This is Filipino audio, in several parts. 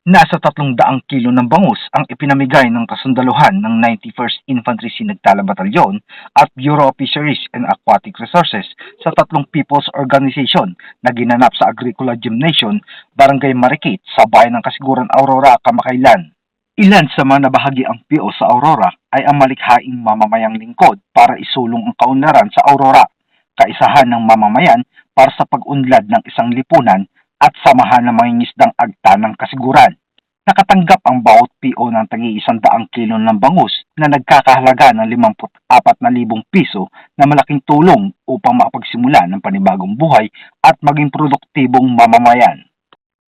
Nasa 300 kilo ng bangus ang ipinamigay ng kasundaluhan ng 91st Infantry Sinagtala Batalyon at Bureau of Fisheries and Aquatic Resources sa tatlong people's organization na ginanap sa Agricola Gymnasium, Barangay Marikit sa bayan ng Kasiguran Aurora, Kamakailan. Ilan sa mga nabahagi ang PO sa Aurora ay ang malikhaing mamamayang lingkod para isulong ang kaunlaran sa Aurora, kaisahan ng mamamayan para sa pag-unlad ng isang lipunan at samahan ng mga ngisdang agta ng kasiguran. Nakatanggap ang bawat PO ng tagi isang daang kilo ng bangus na nagkakahalaga ng 54,000 piso na malaking tulong upang makapagsimula ng panibagong buhay at maging produktibong mamamayan.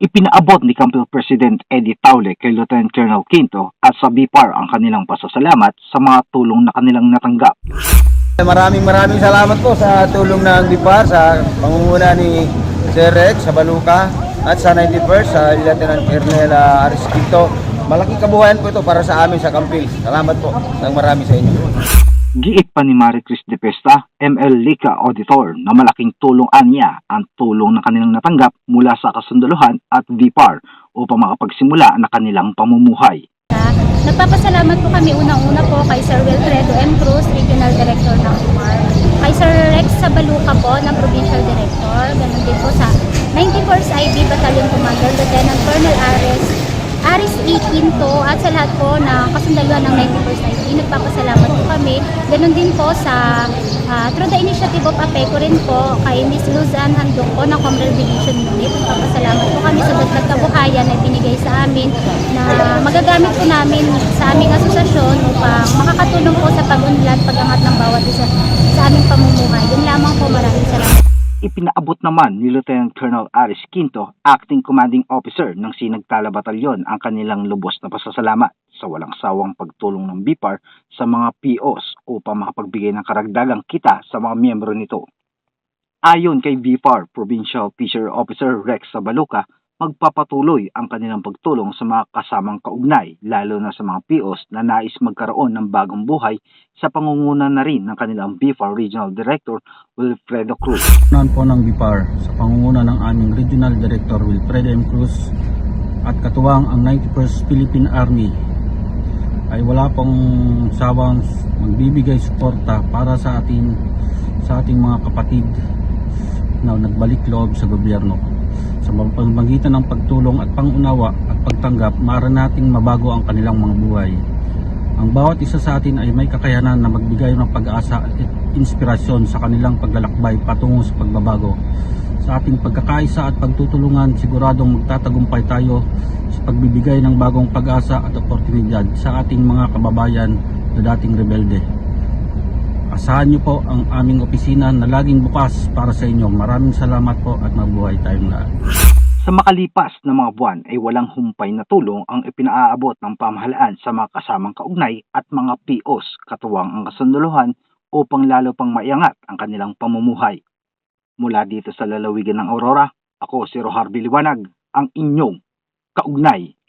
Ipinaabot ni Campbell President Eddie Taule kay Lieutenant Colonel Quinto at sa BIPAR ang kanilang pasasalamat sa mga tulong na kanilang natanggap. Maraming maraming salamat po sa tulong ng BIPAR sa pangunguna ni Sir Rex sa Baluka at sa 91st sa Lieutenant Colonel uh, Aris Quinto. Malaking kabuhayan po ito para sa amin sa Kampil. Salamat po ng marami sa inyo. Giit pa ni Marie Chris De Pesta, ML Lika Auditor na malaking tulong anya ang tulong na kanilang natanggap mula sa kasundaluhan at VPAR upang makapagsimula na kanilang pamumuhay. Nagpapasalamat po kami unang-una po kay Sir Wilfredo M. Cruz, Regional Director ng UMAR. Kay Sir Rex Sabaluca po ng Provincial Director. 94th IB Battalion Commander, Lieutenant Colonel Ares Aris E. Quinto at sa lahat po na kasundaluhan ng 91st IB. Nagpapasalamat po kami. Ganun din po sa ah, through the initiative of APECO rin po kay Miss Luzan Handok po ng Comrade Division Unit. Nagpapasalamat po kami sa dagdag kabuhayan na binigay sa amin na magagamit po namin sa aming asosasyon upang makakatulong po sa pag-unlad, pag-angat ng bawat isa sa aming pamumuhay. Yun lamang po maraming salamat. Ipinaabot naman ni Lieutenant Colonel Aris Quinto, Acting Commanding Officer ng Sinagtala Batalyon ang kanilang lubos na pasasalamat sa walang sawang pagtulong ng BIPAR sa mga POs upang makapagbigay ng karagdagang kita sa mga miyembro nito. Ayon kay BIPAR Provincial Fisher Officer Rex Sabaluca, magpapatuloy ang kanilang pagtulong sa mga kasamang kaugnay, lalo na sa mga POs na nais magkaroon ng bagong buhay sa pangunguna na rin ng kanilang BIPAR Regional Director Wilfredo Cruz. Unan po ng BIPAR sa pangunguna ng aming Regional Director Wilfredo M. Cruz at katuwang ang 91st Philippine Army ay wala pong sawang magbibigay suporta para sa ating sa ating mga kapatid na nagbalik loob sa gobyerno. Sa pamamagitan ng pagtulong at pangunawa at pagtanggap, maaari nating mabago ang kanilang mga buhay. Ang bawat isa sa atin ay may kakayanan na magbigay ng pag-asa at inspirasyon sa kanilang paglalakbay patungo sa pagbabago. Sa ating pagkakaisa at pagtutulungan, siguradong magtatagumpay tayo sa pagbibigay ng bagong pag-asa at oportunidad sa ating mga kababayan na dating rebelde. Asahan niyo po ang aming opisina na laging bukas para sa inyo. Maraming salamat po at mabuhay tayong lahat. Sa makalipas na mga buwan ay walang humpay na tulong ang ipinaaabot ng pamahalaan sa mga kasamang kaugnay at mga POs katuwang ang kasunduluhan upang lalo pang maiangat ang kanilang pamumuhay. Mula dito sa lalawigan ng Aurora, ako si Rohar Biliwanag, ang inyong kaugnay